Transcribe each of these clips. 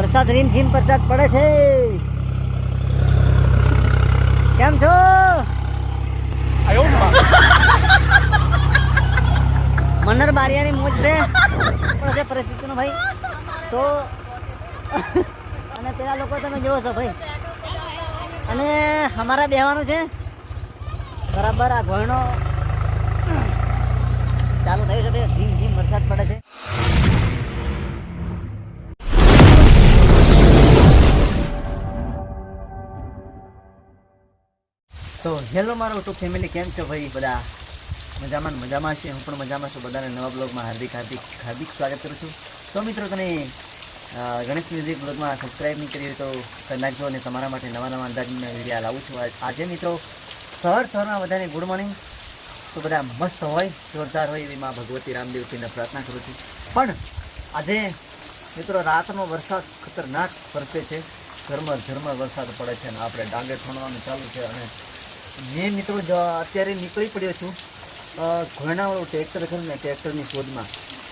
વરસાદ રીમઝીમ વરસાદ પડે છે. કેમ છો? મનર બારિયાની મોજ છે. પણ છે પરિસ્થિતિનો ભાઈ. તો અને પેલા લોકો તમે જોવો છો ભાઈ. અને અમારા બેહવાનું છે. બરાબર આ ઘોડનો ચાલુ થયું છે. ભાઈ ધીમ ધીમ વરસાદ પડે છે. તો હેલો, મારો ટુ ફેમિલી કેમ છો ભાઈ? બધા મજામાં મજામાં છે? હું પણ મજામાં છું. બધાને નવા બ્લોગમાં હાર્દિક હાર્દિક હાર્દિક સ્વાગત કરું છું. તો મિત્રો, તમે ગણેશ મ્યુઝિક બ્લોગમાં સબસ્ક્રાઈબ નહીં કરી હોય તો કરી નાખજો અને તમારા માટે નવા નવા અંદાજના વિડીયા લાવું છું આજે. મિત્રો શહેર શહેરમાં બધાને ગુડ મોર્નિંગ તો બધા મસ્ત હોય, જોરદાર હોય એવી માં ભગવતી રામદેવજીને પ્રાર્થના કરું છું. પણ આજે મિત્રો, રાતનો વરસાદ ખતરનાક વરસે છે. ઝરમર ઝરમર વરસાદ પડે છે અને આપણે ડાંગે ઠોણવાનું ચાલુ છે અને મેં મિત્રો અત્યારે નીકળી પડ્યો છું ઘોડાવાળું ટ્રેક્ટર છે ને ટ્રેક્ટરની શોધમાં.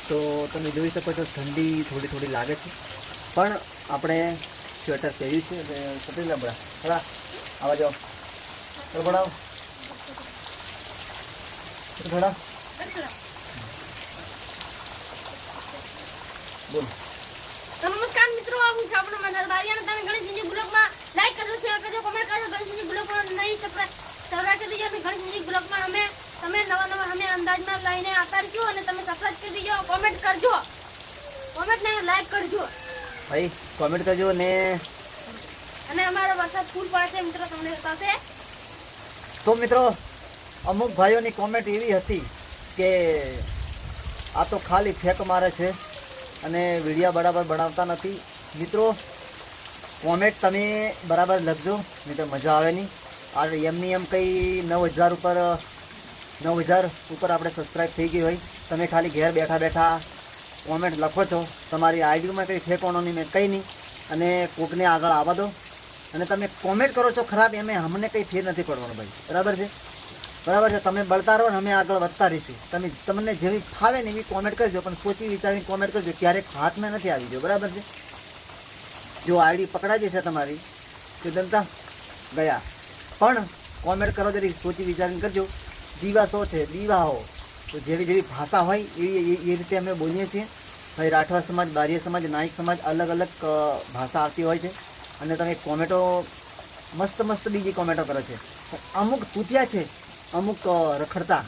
તો તમે જોઈ શકો છો, ઠંડી થોડી થોડી લાગે છે. પણ આપણે સ્વેટર પહેર્યું છે, એટલે પતરી લબડા. થોડા આવા. જાઓ ભણાવો થોડા બોલો. નમસ્કાર મિત્રો હું છું આપણો બારી બારિયા તમે ગણેશજી ગ્રુપમાં લાઈક કરજો શેર કરજો કમેન્ટ કરજો. ગણેશજી ગ્રુપમાં નહીં સબસ્ક્રાઇબ સબસ્ક્રાઇબ કરી દેજો અને ગણેશજી બ્લોગમાં અમે તમે નવા નવા અમે અંદાજમાં લઈને આવતા રહીશું અને તમે સબસ્ક્રાઇબ કરી દીજો. કોમેન્ટ કરજો. કોમેન્ટ ને લાઈક કરજો. ભાઈ કોમેન્ટ કરજો ને અને અમારો વરસાદ ફૂલ પડે છે મિત્રો તમને બતાવશે. તો મિત્રો અમુક ભાઈઓની કોમેન્ટ એવી હતી કે આ તો ખાલી ફેંક મારે છે અને વિડીયા બરાબર બનાવતા નથી. મિત્રો કોમેન્ટ તમે બરાબર લખજો નહીં તો મજા આવે નહીં. આ એમની એમ કંઈ નવ હજાર ઉપર, નવ હજાર ઉપર આપણે સબસ્ક્રાઈબ થઈ ગઈ હોય. તમે ખાલી ઘેર બેઠા બેઠા કોમેન્ટ લખો છો. તમારી આઈડીમાં કંઈ ફેંકવાનો નહીં મેં કંઈ નહીં. અને કોકને આગળ આવવા દો. અને તમે કોમેન્ટ કરો છો ખરાબ, એમે અમને કંઈ ફેર નથી પડવાનો ભાઈ. બરાબર છે? બરાબર છે? તમે બળતા રહો ને અમે આગળ વધતા રહીશું. તમે, તમને જેવી ફાવે ને એવી કોમેન્ટ કરજો, પણ સોચી વિચારીને કોમેન્ટ કરજો. ક્યારેક હાથમાં નથી આવી જો બરાબર છે? જો આઈડી પકડાઈ જશે તમારી, તો જનતા ગયા. પણ કોમેન્ટ કરો જરી સોચી વિચારીને કરજો. દીવા શો છે? દીવા હો તો જેવી જેવી ભાષા હોય, એવી એ- એ રીતે અમે બોલીએ છીએ. ભાઈ, રાઠવા સમાજ, બારીય સમાજ, નાયક સમાજ અલગ અલગ ભાષા આવતી હોય છે. અને તમે કોમેન્ટો, મસ્ત મસ્ત બીજી કોમેન્ટો કરો છે. અમુક તૂટ્યા છે, અમુક રખડતા.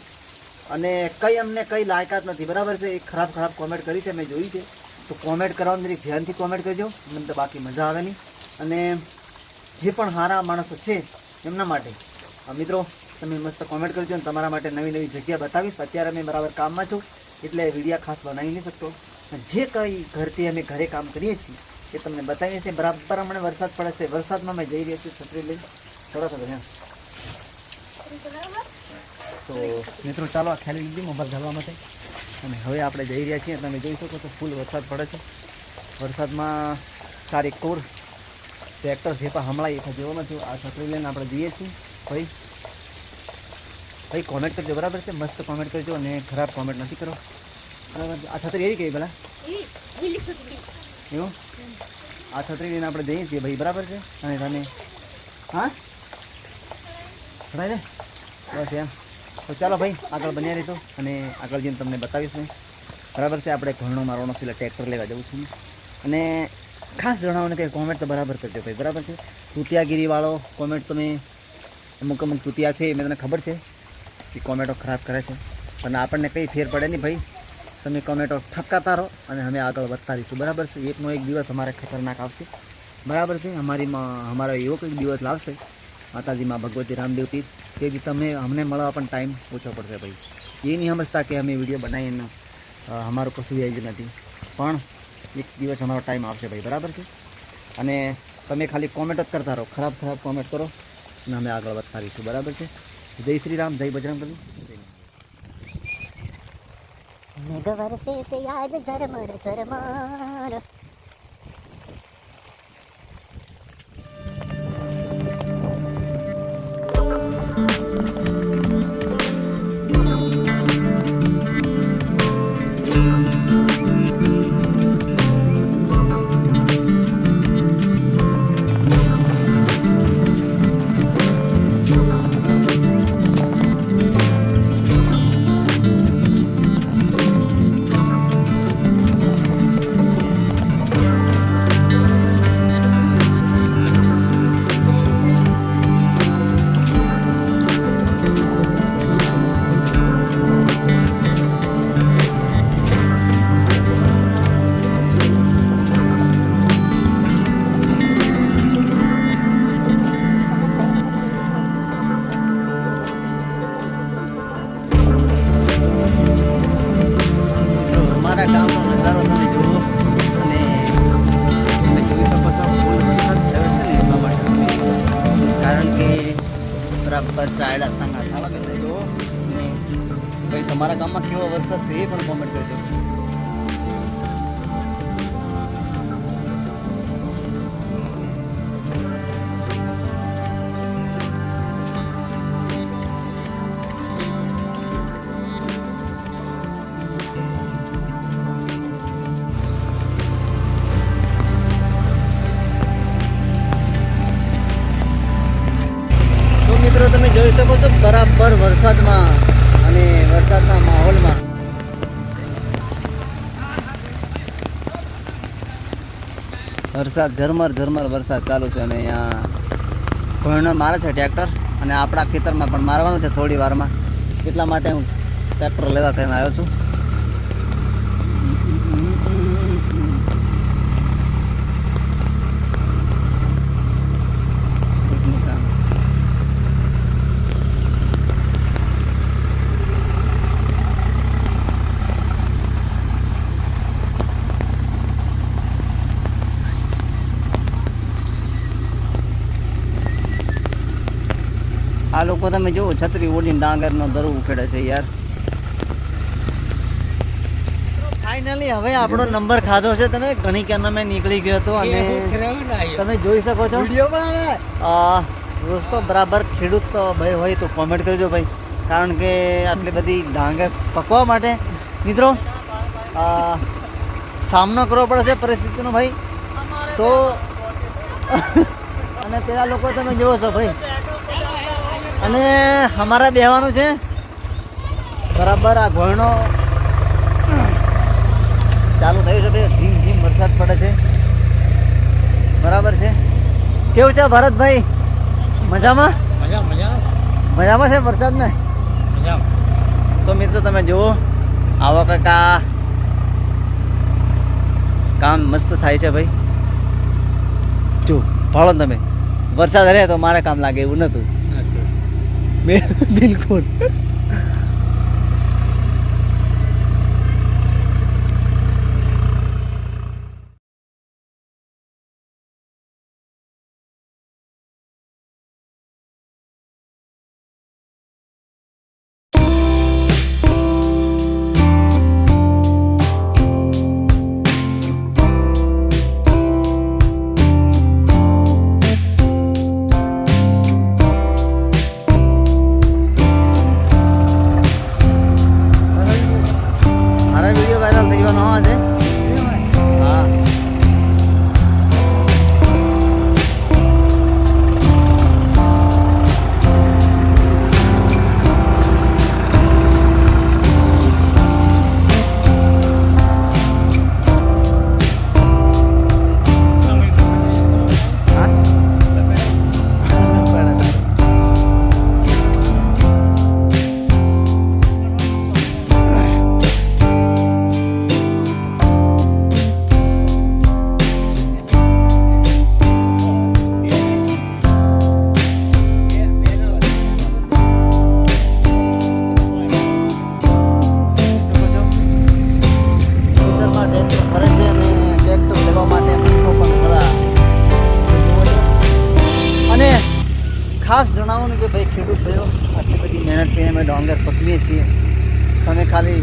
અને કઈ અમને કઈ લાયકાત નથી. બરાબર છે? એ ખરાબ ખરાબ કોમેન્ટ કરી છે, મેં જોઈ છે. તો કોમેન્ટ કરવાની જરી ધ્યાનથી કોમેન્ટ કરજો. મને તો બાકી મજા આવે નહીં. અને જે પણ સારા માણસો છે એમના માટે. મિત્રો, તમે મસ્ત કોમેન્ટ કરજો અને તમારા માટે નવી નવી જગ્યા બતાવીશ. અત્યારે અમે બરાબર કામમાં છું, એટલે વિડીયા ખાસ બનાવી નહીં શકતો. જે કંઈ ઘરથી અમે ઘરે કામ કરીએ છીએ, એ તમને બતાવીએ છીએ. બરાબર હમણાં વરસાદ પડે છે. વરસાદમાં અમે જઈ રહ્યા છીએ છત્રી લઈ થોડા થોડા તો મિત્રો, ચાલો આ ખાલી લીધી મોબાઈલ ધરવા માટે. અને હવે આપણે જઈ રહ્યા છીએ. તમે જોઈ શકો છો, ફૂલ વરસાદ પડે છે. વરસાદમાં સારી કોર ટ્રેક્ટર છે પણ હમણાં એક જેવો નથી આ છત્રી લઈને આપણે જઈએ છીએ. ભાઈ ભાઈ કોમેન્ટ કરજો. બરાબર છે? મસ્ત કોમેન્ટ કરજો અને ખરાબ કોમેન્ટ નથી કરો. બરાબર આ છત્રી એવી કઈ પેલા? એવી? આ છત્રી લઈને આપણે જઈએ છીએ ભાઈ બરાબર છે? અને તમે હા? ભાઈ ને બસ એમ. તો ચાલો ભાઈ આગળ બન્યા રહીશું અને આગળ જઈને તમને બતાવીશ મેં. બરાબર છે? આપણે ઘરનો મારવાનો છે એટલે ટ્રેક્ટર લેવા જવું છું. અને ખાસ જણાવો ને કે કોમેન્ટ તો બરાબર કરજો ભાઈ, બરાબર છે? તૂતિયાગીરીવાળો કોમેન્ટ તમે અમુક અમુક તૂતિયા છે એ મેં તને ખબર છે કે કોમેન્ટો ખરાબ કરે છે. પણ આપણને કંઈ ફેર પડે નહીં ભાઈ. તમે કોમેન્ટો ઠપકાતા રહો અને અમે આગળ વધતા રહીશું બરાબર છે? એકનો એક દિવસ અમારે ખતરનાક આવશે. બરાબર છે? અમારીમાં અમારો એવો કંઈક દિવસ લાવશે. માતાજીમાં ભગવતી રામદેવ પીર કે જે તમે અમને મળવા પણ ટાઈમ ઓછો પડશે ભાઈ. એ નહીં સમજતા કે અમે વીડિયો બનાવીને અમારું કશું જ નથી. પણ એક દિવસ અમારો ટાઈમ આવશે ભાઈ, બરાબર છે? અને તમે ખાલી કોમેન્ટ જ કરતા રહો, ખરાબ ખરાબ કોમેન્ટ કરો અને અમે આગળ વધતા રહીશું બરાબર છે? જય શ્રી રામ, જય બજરંગ મેઘ વરસે યાદ ઝરમર ઝરમર. ગામમાં કેવો વરસાદ છે એ પણ કોમેન્ટ કરજો. મિત્રો, તમે જોઈ શકો છો, બરાબર વરસાદમાં અને વરસાદના વરસાદ, ઝરમર ઝરમર વરસાદ ચાલુ છે અને અહીંયા ભણ મારે છે ટ્રેક્ટર અને આપણા ખેતરમાં પણ મારવાનું છે થોડી વારમાં. એટલા માટે હું ટ્રેક્ટર લેવા કરીને આવ્યો છું. આ લોકો તમે જુઓ છત્રી ડાંગર ડાંગરનો દરો ઉખેડે છે યાર. ફાઇનલી હવે આપણો નંબર ખાધો છે તમે. ઘણી ક્યારના મેં નીકળી ગયો હતો અને તમે જોઈ શકો છો. દોસ્તો બરાબર ખેડૂત તો ભાઈ હોય તો કોમેન્ટ કરજો ભાઈ. કારણ કે આટલી બધી ડાંગર પકવા માટે. મિત્રો સામનો કરવો પડશે પરિસ્થિતિનો ભાઈ. તો અને પેલા લોકો તમે જુઓ છો ભાઈ. અને અમારે બેહવાનું છે. બરાબર આ ઘોડનો ચાલુ થયું છે ભાઈ ધીમ ધીમ વરસાદ પડે છે. બરાબર છે. કેવું છે ભરતભાઈ? મજામાં? મજા મજા. મજામાં છે વરસાદમાં તો મિત્રો તમે જુઓ આવો કંઈક આ કામ મસ્ત થાય છે ભાઈ. જો ભાળો તમે. વરસાદ રહે તો મારે કામ લાગે એવું નહોતું બિલકુલ. અમે ડોંગર પકવીએ છીએ. તમે ખાલી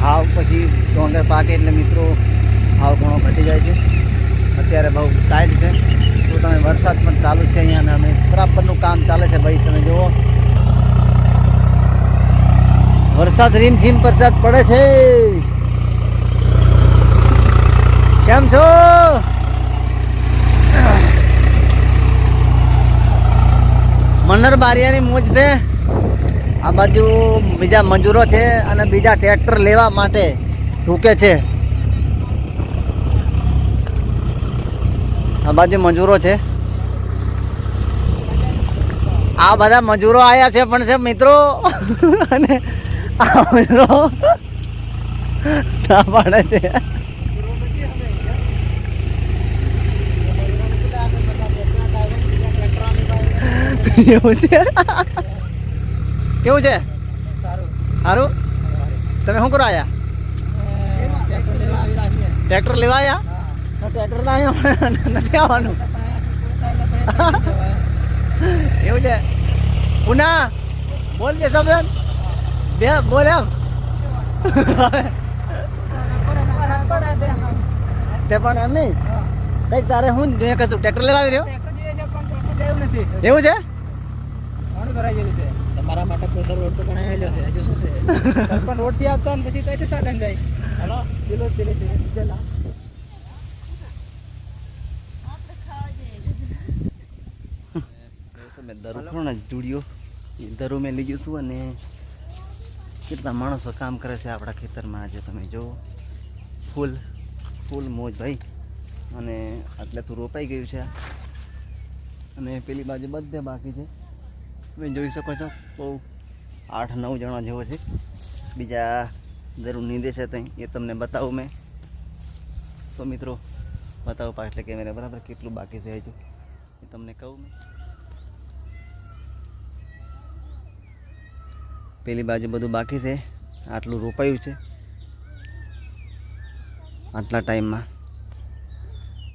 ભાવ પછી ડોંગર પાકે એટલે મિત્રો ભાવ ઘણો ઘટી જાય છે. અત્યારે બહુ ટાઈટ છે. તો તમે વરસાદ પણ ચાલુ છે અહીંયા અને અમે બરાબરનું કામ ચાલે છે ભાઈ, તમે જુઓ. વરસાદ રીમઝીમ વરસાદ પડે છે. કેમ છો? મન્નર બારિયાની મોજ છે. આ બાજુ બીજા મજૂરો છે અને બીજા ટ્રેક્ટર લેવા માટે ઢૂકે છે. આ બાજુ મજૂરો છે. આ બધા મજૂરો આવ્યા છે પણ છે મિત્રો. અને આ મજૂરો ના પાડે છે. એવું છે? કેવું છે? સારું. તમે શું કરો આયા? ટ્રેક્ટર લેવા આયા? ટ્રેક્ટર અહીંયા નથી આવવાનું. એવું છે? પુના બોલ કે શબ્દ બે બોલ એમ. તે પણ એમ નહીં? કઈ તારે હું જોઈએ કશું ટ્રેક્ટર લેવાવી રહ્યો? એવું છે? તમારા માટે પ્રેશર રોડ તો પણ આવેલો છે. હજુ શું છે? પણ રોડથી આવતા ને પછી કઈ સાધન જાય? હલો. પેલો પેલે પેલા મેં દરું ખરો ને એ દરું મેં લીધું છું અને કેટલા માણસો કામ કરે છે આપણા ખેતરમાં આજે તમે જો. ફૂલ ફૂલ મોજ ભાઈ. અને આટલે તો રોપાઈ ગયું છે. અને પેલી બાજુ બધે બાકી છે. તમે જોઈ શકો છો, બહુ આઠ નવ જણા જેવો છે. બીજા જરૂર નીંદે છે ત્યાં. એ તમને બતાવું મેં. તો મિત્રો, બતાવો પાછળ કેમેરા બરાબર કેટલું બાકી છે હજુ. એ તમને કહું મેં. પેલી બાજુ બધું બાકી છે. આટલું રોપાયું છે. આટલા ટાઈમમાં